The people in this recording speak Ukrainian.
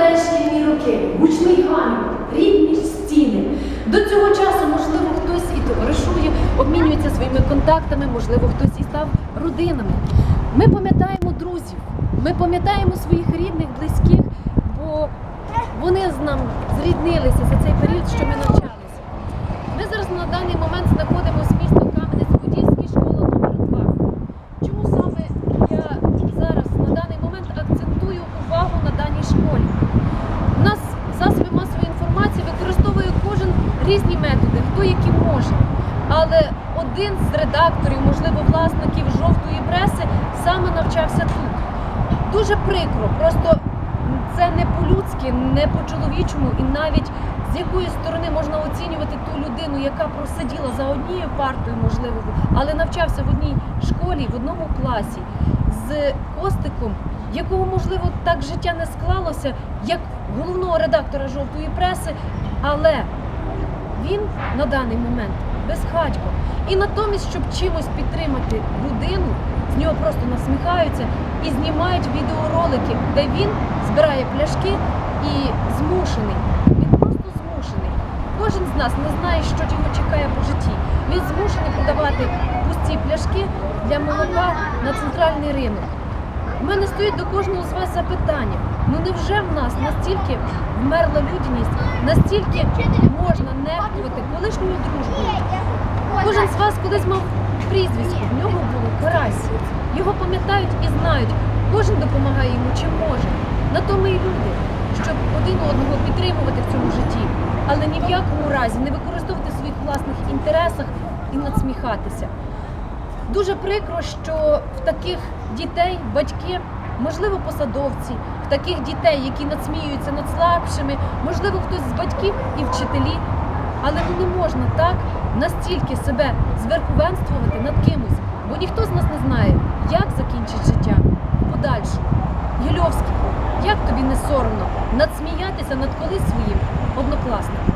пригадає шкільні роки, гучний гамір, рідні стіни. До цього часу, можливо, хтось і товаришує, обмінюється своїми контактами, можливо, хтось і став родинами. Ми пам'ятаємо друзів, ми пам'ятаємо своїх рідних, близьких, бо вони з нами зріднилися за цей період, що ми навчалися. Ми зараз на даний момент знаходимося в місті Кам'янець-Подільський, школа номер 2 Чому саме я зараз на даний момент акцентую увагу на даній школі? У нас засоби масової інформації використовує кожен різні методи, хто які може. Але один з редакторів, можливо, власників жовтої преси, саме навчався тут. Дуже прикро, просто це не по-людськи, не по-чоловічому, і навіть з якої сторони можна оцінювати ту людину, яка просиділа за однією партою, можливо, але навчався в одній школі, в одному класі з Костиком, якого, можливо, так життя не склалося, як головного редактора жовтої преси, але він на даний момент безхатько. І натомість, щоб чимось підтримати людину, з нього просто насміхаються і знімають відеоролики, де він збирає пляшки і змушений. Він просто змушений. Кожен з нас не знає, що його чекає по житті. Він змушений продавати пусті пляшки для молока на центральний ринок. У мене стоїть до кожного з вас запитання. Ну невже в нас настільки вмерла людяність, настільки можна нехтувати колишньою дружбою? Кожен з вас колись мав прізвисько, в нього було карась. Його пам'ятають і знають. Кожен допомагає йому чим може. На то ми і люди, щоб один одного підтримувати в цьому житті, але ні в якому разі не використовувати в своїх власних інтересах і надсміхатися. Дуже прикро, що в таких дітей батьки, можливо, посадовці, в таких дітей, які надсміюються над слабшими, можливо, хтось з батьків і вчителі. Але ну не можна так настільки себе зверховенствувати над кимось, бо ніхто з нас не знає, як закінчить життя в подальшому. Єльовський, як тобі не соромно надсміятися над колись своїм однокласником?